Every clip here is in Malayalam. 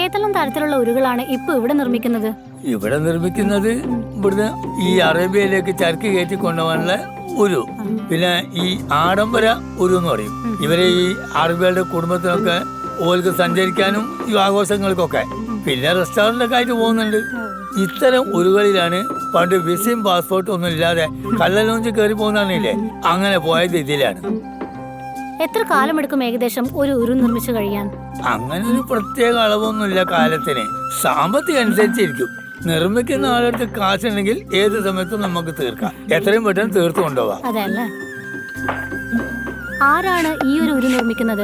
ഏതെല്ലാം തരത്തിലുള്ള ഉരുകളാണ് ഇപ്പൊ ഇവിടെ നിർമ്മിക്കുന്നത്? ഇവിടെ നിർമ്മിക്കുന്നത് ഇവിടുന്ന് ഈ അറേബ്യയിലേക്ക് ചരക്ക് കയറ്റി കൊണ്ടുപോകാനുള്ള ഉരു. പിന്നെ ഈ ആഡംബര ഉരു എന്ന് പറയും. ഇവരെ ഈ അറബികളുടെ കുടുംബത്തിനൊക്കെ ഓർക്ക് സഞ്ചരിക്കാനും ഈ ആഘോഷങ്ങൾക്കൊക്കെ. പിന്നെ റെസ്റ്റോറന്റൊക്കെ ആയിട്ട് പോകുന്നുണ്ട്. ഇത്തരം ഉരുകളിലാണ് പണ്ട് വിസയും പാസ്പോർട്ടും ഒന്നും ഇല്ലാതെ കള്ളലോഞ്ച് കയറി പോകുന്നില്ലേ അങ്ങനെ പോയത് ഇതിലാണ്. എത്ര കാലമെടുക്കും ഏകദേശം ഒരു ഉരു നിർമ്മിച്ചു കഴിയാൻ? അങ്ങനെ ഒരു പ്രത്യേക അളവൊന്നുമില്ല കാലത്തിന്. സാമ്പത്തികം അനുസരിച്ചിരിക്കും നിർമ്മിക്കുന്ന ആളടുത്ത് കാശുണ്ടെങ്കിൽ ഏത് സമയത്തും നമുക്ക് തീർക്കാം. എത്രയും പെട്ടെന്ന് തീർത്തു കൊണ്ടുപോവാം അതെ അല്ലേ? ആരാണ് ഈ ഒരു ഉരു നിർമ്മിക്കുന്നത്?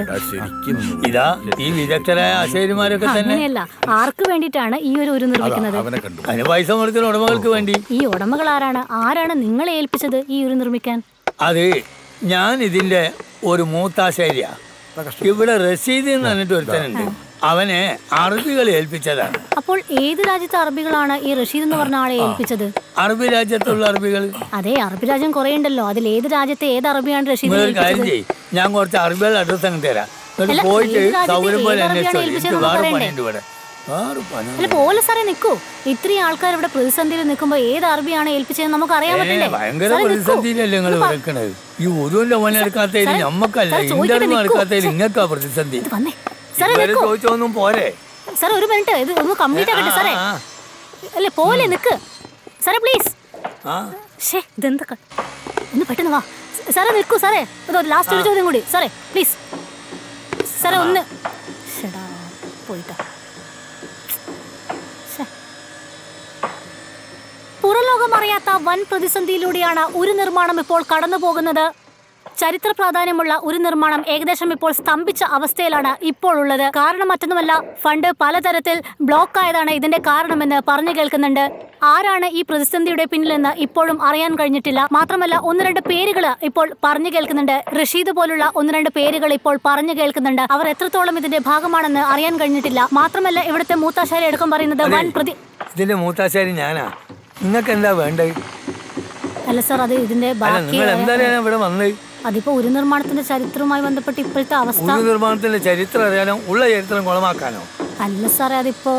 ഇതാ ഈ വിദഗ്ധരായ ആശാരിമാരൊക്കെ തന്നെ. അങ്ങനെയല്ല ആർക്ക് വേണ്ടിയിട്ടാണ് ഈ ഒരു ഉരു നിർമ്മിക്കുന്നത്? അവനെ കണ്ടു. അതിന് പൈസ മുടക്കുന്ന ഉടമകൾക്ക് വേണ്ടി. ഈ ഉടമകൾ ആരാണ് ആരാണ് നിങ്ങളെ ഏൽപ്പിച്ചത് ഈ ഉരു നിർമ്മിക്കാൻ? അതെ ഞാൻ ഇതിന്റെ ഒരു മൂത്താശേരിയാ ഇവിടെ റഷീദ് എന്ന് പറഞ്ഞിട്ട് ഒരുത്തനുണ്ട്. അവനെ അറബികൾ ഏൽപ്പിച്ചതാണ്. അപ്പോൾ ഏത് രാജ്യത്തെ അറബികളാണ് ഈ റഷീദ് എന്ന് പറഞ്ഞ ആളെ ഏൽപ്പിച്ചത്? അറബി രാജ്യത്തുള്ള അറബികൾ അതെ അറബി രാജ്യം കുറെ ഉണ്ടല്ലോ. അതിൽ ഏത് രാജ്യത്തെ ഏത് അറബിയാണ് റഷീദ് കാര്യം ചെയ്യ്. ഞാൻ കുറച്ച് അറബികളുടെ അഡ്രസ് അങ്ങ് തരാം. എന്നിട്ട് പോയിട്ട് സൗകര്യം പോലെ അന്വേഷിച്ചു വേറെ പണിയുണ്ട് ഇവിടെ. അല്ല പോലെ സാറേ നിൽക്കൂ ഇത്രയും ആൾക്കാർ ഇവിടെ പ്രതിസന്ധിയിൽ നിൽക്കുമ്പോ ഏത് അറബിയാണ് ഏൽപ്പിച്ചതെന്ന് നമുക്ക് അറിയാൻ പറ്റില്ലേ ഭയങ്കര. പ്രതിസന്ധിയിലല്ലേ നിങ്ങൾ ഈ എടുക്കാത്തതിന് നമ്മക്കല്ല ഇന്റർവ്യൂ നിങ്ങൾക്കാ പ്രതിസന്ധി. ചോദിച്ചൊന്നും പോരെ. ഒരു മിനിറ്റ് ഇത് ഒന്ന് കംപ്ലീറ്റ് ആക്കട്ടെ സാറേ. അല്ലേ പോലെ നിക്ക്. സാറേ പ്ലീസ്. ഷേ ഒന്ന് പെട്ടെന്ന് വാ. സാറേ നിൽക്കൂ സാറേ. ലാസ്റ്റ് ഒരു ചോദ്യം കൂടി. സാറേ പ്ലീസ് സാറേ ഒന്ന്. പോയിട്ടാ. പുറംലോകം അറിയാത്ത വൻ പ്രതിസന്ധിയിലൂടെയാണ് ഒരു നിർമ്മാണം ഇപ്പോൾ കടന്നു പോകുന്നത്. ചരിത്ര പ്രാധാന്യമുള്ള ഒരു നിർമ്മാണം ഏകദേശം ഇപ്പോൾ സ്തംഭിച്ച അവസ്ഥയിലാണ് ഇപ്പോൾ ഉള്ളത്. കാരണം മറ്റൊന്നുമല്ല ഫണ്ട് പലതരത്തിൽ ബ്ലോക്ക് ആയതാണ് ഇതിന്റെ കാരണമെന്ന് പറഞ്ഞു കേൾക്കുന്നുണ്ട്. ആരാണ് ഈ പ്രതിസന്ധിയുടെ പിന്നിലെന്ന് ഇപ്പോഴും അറിയാൻ കഴിഞ്ഞിട്ടില്ല. മാത്രമല്ല ഒന്ന് രണ്ട് പേരുകൾ ഇപ്പോൾ പറഞ്ഞു കേൾക്കുന്നുണ്ട്. റഷീദ് പോലുള്ള ഒന്ന് രണ്ട് പേരുകൾ ഇപ്പോൾ പറഞ്ഞു കേൾക്കുന്നുണ്ട്. അവർ എത്രത്തോളം ഇതിന്റെ ഭാഗമാണെന്ന് അറിയാൻ കഴിഞ്ഞിട്ടില്ല. മാത്രമല്ല ഇവിടുത്തെ മൂത്താശാരി അടക്കം പറയുന്നത് വൻ പ്രതി ഇതിന്റെ മൂത്താശാരി ഞാനാ. നിങ്ങൾക്ക് എന്താ വേണ്ടത് അല്ല സാർ അത് ഇതിന്റെ ബാക്കി നിങ്ങൾ എന്തായാലും ഇവിടെ വന്നത് അതിപ്പോ ഒരു നിർമ്മാണത്തിന്റെ ചരിത്രവുമായി ബന്ധപ്പെട്ട് ഇപ്പോഴത്തെ അവസ്ഥ ഒരു നിർമ്മാണത്തിന്റെ ചരിത്രം അറിയാനോ? ഉള്ള ചരിത്രം കുളമാക്കാനോ അല്ല സാറേ അതിപ്പോ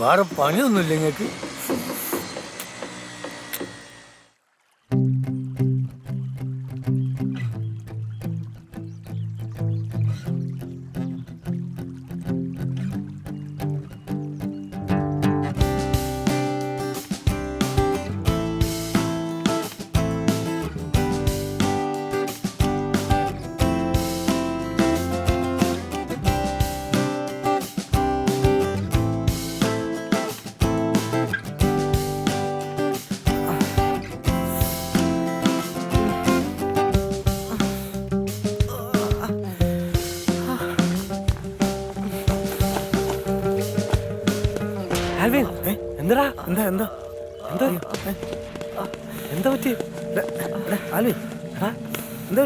വേറെ പണിയൊന്നുമില്ല നിങ്ങൾക്ക്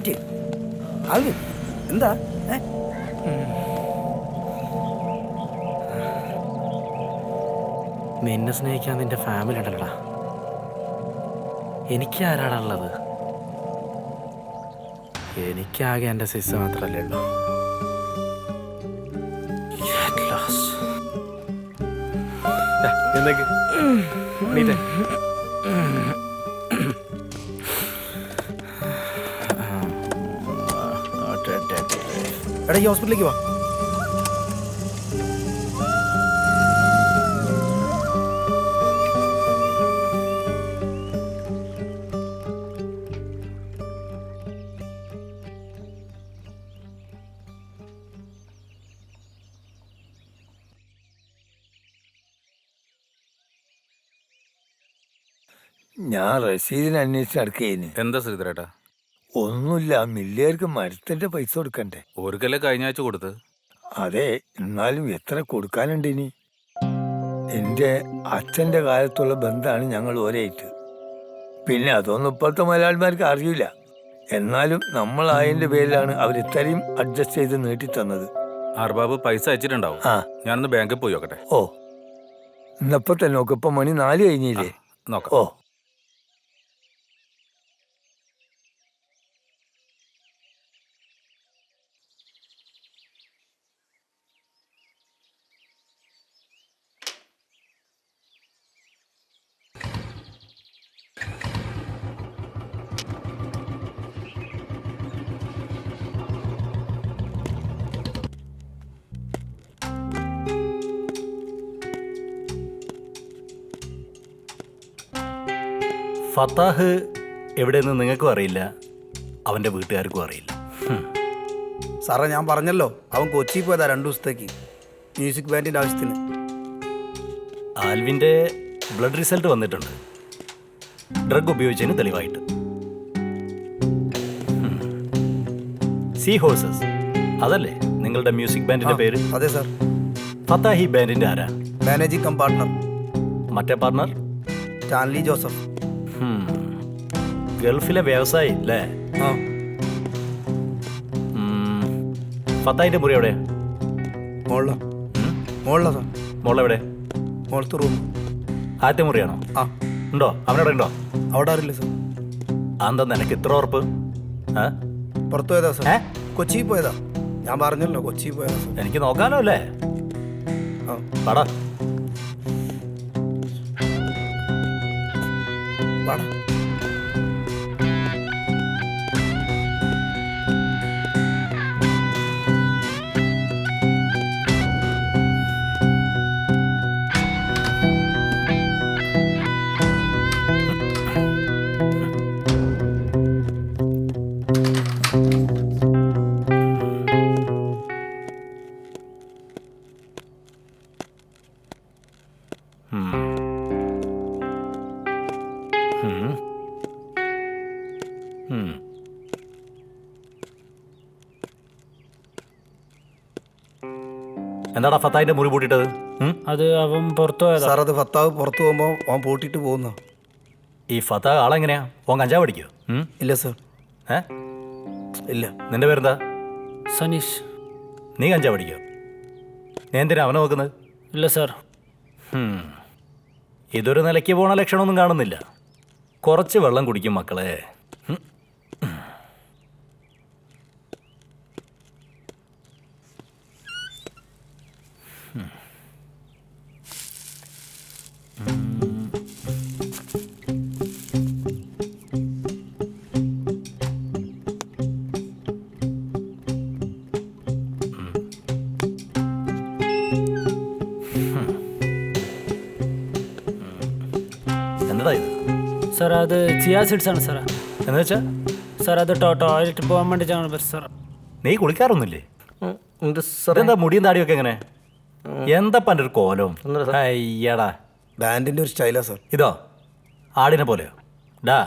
പറ്റി? ആൽവിൻ എന്താ? നിന്നെ സ്നേഹിക്കാൻ നിന്റെ ഫാമിലി ഉണ്ടല്ലടാ. എനിക്ക് ആരാടാ ഉള്ളത്? എനിക്കാകെ എന്റെ സിസ് മാത്രമല്ലേ ഉള്ളൂ. At എടാ ഈ ഹോസ്പിറ്റലിലേക്ക് വാ. ഞാൻ റഷീദിനെ അന്വേഷിച്ച് നടക്കുകയെന്ന് എന്താ ശ്രീധരേട്ടാ? ഒന്നുമില്ല മില്ലിയർക്ക് മരത്തിന്റെ പൈസ കൊടുക്കണ്ടേ? ഓർക്കല്ലേ കഴിഞ്ഞ ആഴ്ച കൊടുത്ത് അതെ എന്നാലും എത്ര കൊടുക്കാനുണ്ട് ഇനി? എന്റെ അച്ഛന്റെ കാലത്തുള്ള ബന്ധമാണ് ഞങ്ങൾ ഒരേറ്റ്. പിന്നെ അതൊന്നും ഇപ്പോഴത്തെ മലയാളിമാർക്ക് അറിയില്ല. എന്നാലും നമ്മൾ ആയതിന്റെ പേരിലാണ് അവർ ഇത്രയും അഡ്ജസ്റ്റ് ചെയ്ത് നീട്ടി തന്നത് അർബാബ് പൈസ അയച്ചിട്ടുണ്ടാവും. ആ. ഞാനൊന്ന് ബാങ്കിൽ പോയി നോക്കട്ടെ. ഓ. ഇന്നപ്പോ തന്നെ നോക്ക് ഇപ്പൊ മണി നാല് കഴിഞ്ഞില്ലേ? നോക്കാം. ഓ. ഫത്താഹ് എവിടെയെന്ന് നിങ്ങൾക്കും അറിയില്ല. അവന്റെ വീട്ടുകാർക്കും അറിയില്ല. സാറേ ഞാൻ പറഞ്ഞല്ലോ അവൻ കൊച്ചി പോയതാ രണ്ടു ദിവസത്തേക്ക്. മ്യൂസിക് ബാൻഡിന്റെ ആവശ്യത്തിന്. ആൽവിന്റെ ബ്ലഡ് റിസൾട്ട് വന്നിട്ടുണ്ട്. ഡ്രഗ് ഉപയോഗിച്ചതിന് തെളിവായിട്ട്. സി ഹോഴ്സസ് അതല്ലേ നിങ്ങളുടെ മ്യൂസിക് ബാൻഡിന്റെ പേര്? അതെ സാർ. ഫത്താഹി ബാൻഡിന്റെ ബാൻഡിന്റെ ആരാ? മാനേജിംഗ് കം പാർട്ട്ണർ മറ്റേ പാർട്ണർ സ്റ്റാൻലി ജോസഫ്. ഗൾഫിലെ വ്യവസായി അല്ലേ. ഫത്താഹിന്റെ മുറി എവിടെ? മോളില. മോളില മോളെവിടെ? മോളത്തെ റൂം. ആദ്യത്തെ മുറിയാണോ? ആ. ഉണ്ടോ? അവനവിടെ ഉണ്ടോ? അവിടെ അറിയില്ല സാർ. അതെന്താ നിനക്ക് ഇത്ര ഉറപ്പ്? പുറത്തു പോയതാ സാർ? കൊച്ചി പോയതാ. ഞാൻ പറഞ്ഞല്ലോ കൊച്ചി പോയതാ സാർ. എനിക്ക് നോക്കാലോ അല്ലേ? ആ. പടാ വാടാ. എന്താടാ ഫത്താവിന്റെ മുറി പൂട്ടിട്ടത്? അത് അവൻ പുറത്തു പോയതാ. സാർ അത് ഫത്താവ് പുറത്തു പോകുമ്പോൾ അവൻ പൂട്ടിയിട്ട് പോകുന്നു. ഈ ഫത്താവ് ആളെങ്ങനെയാ? ഓൻ കഞ്ചാവ് അടിക്കോ ഉം? ഇല്ല സർ. ഏ? ഇല്ല. നിന്റെ പേരെന്താ? സനീഷ്. നീ കഞ്ചാവ് അടിക്കോ നീ എന്തിനാ അവനെ നോക്കുന്നത്? ഇല്ല സർ. ഹും. ഇതൊരു നിലയ്ക്ക് പോണ ലക്ഷണമൊന്നും കാണുന്നില്ല. കുറച്ച് വെള്ളം കുടിക്കും മക്കളെ. എന്നതാ ഇത്? സാർ അത് ചിയാ സീഡ്സ് ആണ് സാർ എന്താ വെച്ചാ സാർ അത് ടോയ്ലറ്റ് പോകാൻ വേണ്ടി ബസ് സാർ നീ കുളിക്കാറൊന്നുമില്ലേ? എന്താ മുടിയും താടിയൊക്കെ എങ്ങനെ? എന്താ പന്റെ ഒരു കോലവും അയ്യടാ. ബാൻഡിന്റെ ഒരു സ്റ്റൈലാ സാർ. ഇതോ? ആടിനെ പോലെയോ? ഡാ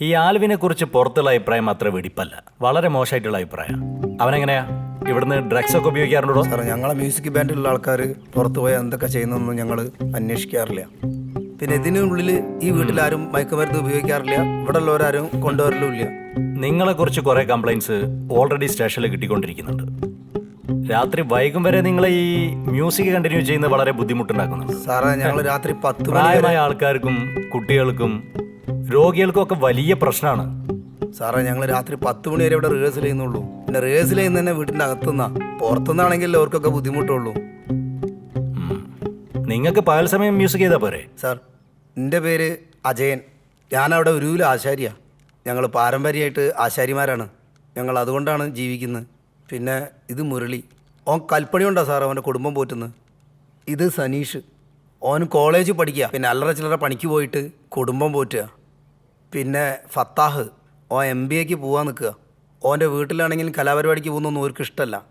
ഈ ആൽവിനെ കുറിച്ച് പുറത്തുള്ള അഭിപ്രായം അത്ര വെടിപ്പല്ല. വളരെ മോശമായിട്ടുള്ള അഭിപ്രായം. അവനെങ്ങനെയാ? ഇവിടുന്ന് ഡ്രഗ്സ് ഒക്കെ ഉപയോഗിക്കാറുണ്ടോ? സാറേ ഞങ്ങളെ മ്യൂസിക് ബാൻഡിലുള്ള ആൾക്കാർ പുറത്തു പോയി എന്തൊക്കെ ചെയ്യുന്നൊന്നും ഞങ്ങൾ അന്വേഷിക്കാറില്ല. പിന്നെ ഇതിനുള്ളിൽ ഈ വീട്ടിലാരും മയക്കുമരുന്ന് ഉപയോഗിക്കാറില്ല. ഇവിടെ ഉള്ളവരാരും കൊണ്ടുവരലുമില്ല. നിങ്ങളെ കുറിച്ച് കുറെ കംപ്ലൈൻസ് ഓൾറെഡി സ്റ്റേഷനിൽ കിട്ടിക്കൊണ്ടിരിക്കുന്നുണ്ട്. രാത്രി വൈകും വരെ നിങ്ങൾ ഈ മ്യൂസിക് കണ്ടിന്യൂ ചെയ്യുന്നത് വളരെ ബുദ്ധിമുട്ടുണ്ടാക്കുന്നുണ്ട്. സാറേ ഞങ്ങൾ രാത്രി പത്ത് പ്രായമായ ആൾക്കാർക്കും കുട്ടികൾക്കും രോഗികൾക്കും ഒക്കെ വലിയ പ്രശ്നമാണ് സാറേ ഞങ്ങൾ രാത്രി പത്ത് മണി വരെ ഇവിടെ റിഹേഴ്സൽ ചെയ്യുന്നുള്ളൂ. പിന്നെ റിഹേഴ്സൽ ചെയ്യുന്ന തന്നെ വീട്ടിന്റെ അകത്തുനിന്നാണ് പുറത്തുനിന്നാണെങ്കിൽ അവർക്കൊക്കെ ബുദ്ധിമുട്ടുള്ളൂ. നിങ്ങൾക്ക് പകൽ സമയം മ്യൂസിക് ചെയ്താൽ പോരെ. സാർ എന്റെ പേര് അജയൻ. ഞാനവിടെ ഒരു ആശാരിയാ. ഞങ്ങൾ പാരമ്പര്യമായിട്ട് ആശാരിമാരാണ്. ഞങ്ങൾ അതുകൊണ്ടാണ് ജീവിക്കുന്നത്. പിന്നെ ഇത് മുരളി. ഓൻ കൽപ്പണി ഉണ്ടോ സാർ അവന്റെ കുടുംബം പോറ്റുന്നത് ഇത് സനീഷ്. ഓൻ കോളേജ് പഠിക്കുക പിന്നെ അല്ലറ ചില്ലറ പണിക്ക് പോയിട്ട് കുടുംബം പോറ്റുക. പിന്നെ ഫത്താഹ്. ഓൻ എം ബി എക്ക് പോകാൻ നിൽക്കുക. ഓന്റെ വീട്ടിലാണെങ്കിലും കലാപരിപാടിക്ക് പോകുന്നൊന്നും ഓർക്ക് ഇഷ്ടമല്ല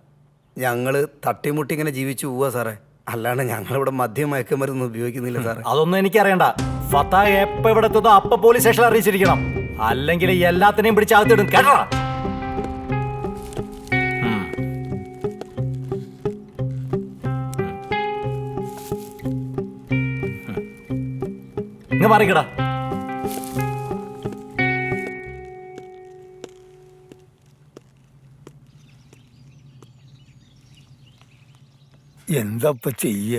ഞങ്ങൾ തട്ടിമുട്ടി ഇങ്ങനെ ജീവിച്ചു പോവുക സാറേ. അല്ലാണ്ട് ഞങ്ങളിവിടെ മദ്യം മയക്കുമരുന്ന് ഉപയോഗിക്കുന്നില്ല സാർ അതൊന്നും എനിക്കറിയണ്ട. ഫത്ത എപ്പോ ഇവിടെ എത്തുന്നോ അപ്പൊ പോലീസ് സ്റ്റേഷനിൽ അറിയിച്ചിരിക്കണം. അല്ലെങ്കിൽ എല്ലാത്തിനെയും പിടിച്ച് അകത്തിടും. കേട്ടോ. ഇങ്ങ് മാറിക്കടാ. എന്താപ്പ ചെയ്യ?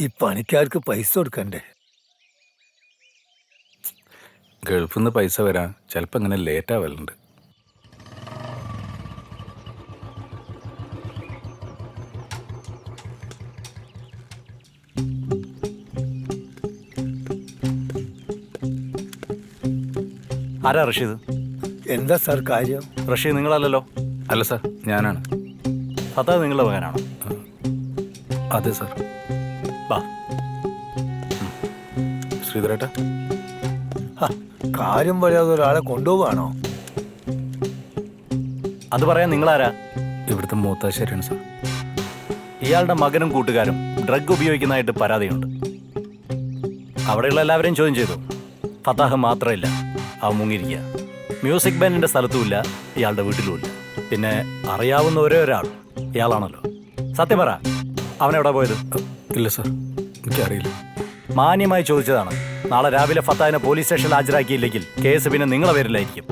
ഈ പണിക്കാർക്ക് പൈസ കൊടുക്കണ്ടേ? ഗൾഫിൽ നിന്ന് പൈസ വരാൻ ചിലപ്പോൾ ഇങ്ങനെ ലേറ്റ് ആവലുണ്ട്. ആരാ റഷീദ്? എന്താ സാർ കാര്യം? റഷീദ് നിങ്ങളല്ലല്ലോ? അല്ല സാർ ഞാനാണ്. ഫത്ത നിങ്ങളുടെ മകനാണോ? അതെ സാർ. വാ. ശ്രീധരേട്ട. കാര്യം പറയാതെ ഒരാളെ കൊണ്ടുപോവാണോ അത് പറയാൻ നിങ്ങളാരാ? ഇവിടുത്തെ മൂത്താശ്ശേരിയാണ് സാർ. ഇയാളുടെ മകനും കൂട്ടുകാരും ഡ്രഗ് ഉപയോഗിക്കുന്നതായിട്ട് പരാതിയുണ്ട്. അവിടെയുള്ള എല്ലാവരെയും ചോദ്യം ചെയ്തു. ഫത്താഹ് മാത്രമില്ല. അവ മുങ്ങിയിരിക്കുക. മ്യൂസിക് ബാൻഡിന്റെ സ്ഥലത്തുമില്ല. ഇയാളുടെ വീട്ടിലുമില്ല. പിന്നെ അറിയാവുന്ന ഒരേ ഒരാൾ. ഇയാളാണല്ലോ. സത്യം പറ അവൻ എവിടെ പോയത്? ഇല്ല സാർ എനിക്കറിയില്ല മാന്യമായി ചോദിച്ചതാണ്. നാളെ രാവിലെ ഫത്താഹിനെ പോലീസ് സ്റ്റേഷനിൽ ഹാജരാക്കിയില്ലെങ്കിൽ കേസ് പിന്നെ നിങ്ങളെ പേരിലായിരിക്കും.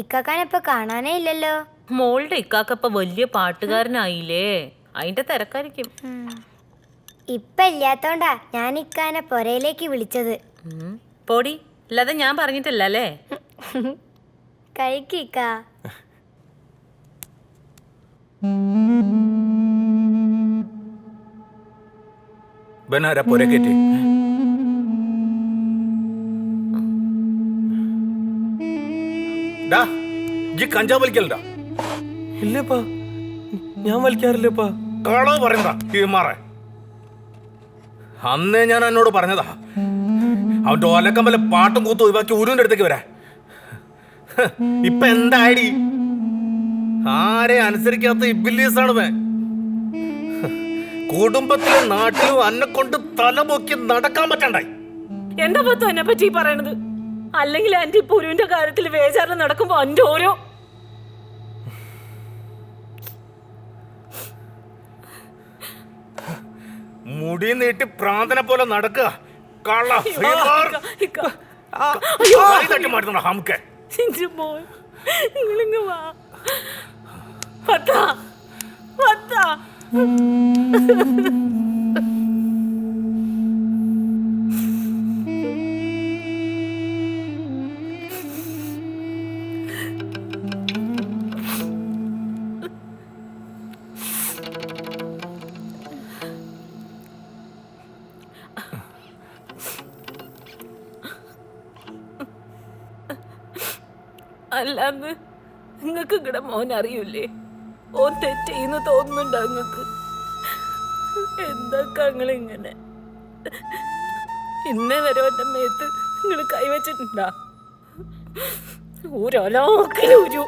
ഇക്കാക്കാനെ ഇപ്പൊ കാണാനേ ഇല്ലല്ലോ. മോളുടെ ഇക്കാക്കപ്പ വലിയ പാട്ടുകാരനായില്ലേ. അതിന്റെ തിരക്കായിരിക്കും. ഇപ്പൊ ഇല്ലാത്തോണ്ടാ ഞാൻ ഇക്കാനെ പൊരയിലേക്ക് വിളിച്ചത്. പോടി. അല്ലാതെ ഞാൻ പറഞ്ഞിട്ടില്ല അല്ലേ? കഴിക്കിക്ക ബനാര പുരക്കേറ്റി? ഡാ കഞ്ചാവ് ഇല്ലപ്പാ ഞാൻ വലിക്കാറില്ലപ്പാ. കളവ് പറയണ്ട ഈ മാറേ അന്നേ ഞാൻ എന്നോട് പറഞ്ഞതാ. അവന്റെ ഒലക്കം വല്ല പാട്ടും കൂത്തും ഒഴിവാക്കി ഉരുവിന്റെ അടുത്തേക്ക് വരാ ഇപ്പൊ എന്തായി ആരെ അനുസരിക്കാത്ത ഇബിലീസാണ് വേ കുടുംബത്തിലും നാട്ടിലും അന്നെ കൊണ്ട് തലമൊക്കി നടക്കാൻ പറ്റണ്ടായി. എന്താ പത്തു എന്നെ പറ്റി പറയണത്? അല്ലെങ്കിൽ എന്റെ പുരുവിന്റെ കാര്യത്തിൽ വേചാരം നടക്കുമ്പോ എന്റെ ഓരോ മുടി നീട്ടി പ്രാന്തനെ പോലെ നടക്കുക. കള്ള തട്ടി ഹംക്കെ നിങ്ങളിങ്ങ് വാ. പത്ത പത്ത അല്ലാന്ന് നിങ്ങക്ക് ഇങ്ങടെ മോൻ അറിയൂലേ ഓൻ തെറ്റെയ്യുന്ന തോന്നുന്നുണ്ടോ നിങ്ങക്ക് എന്തൊക്കെ ഇങ്ങനെ? ഇന്നേ വരെ ഒറ്റ മേത്ത് നിങ്ങൾ കൈവച്ചിട്ടുണ്ടാ ഊരോലോക്കിലൂരു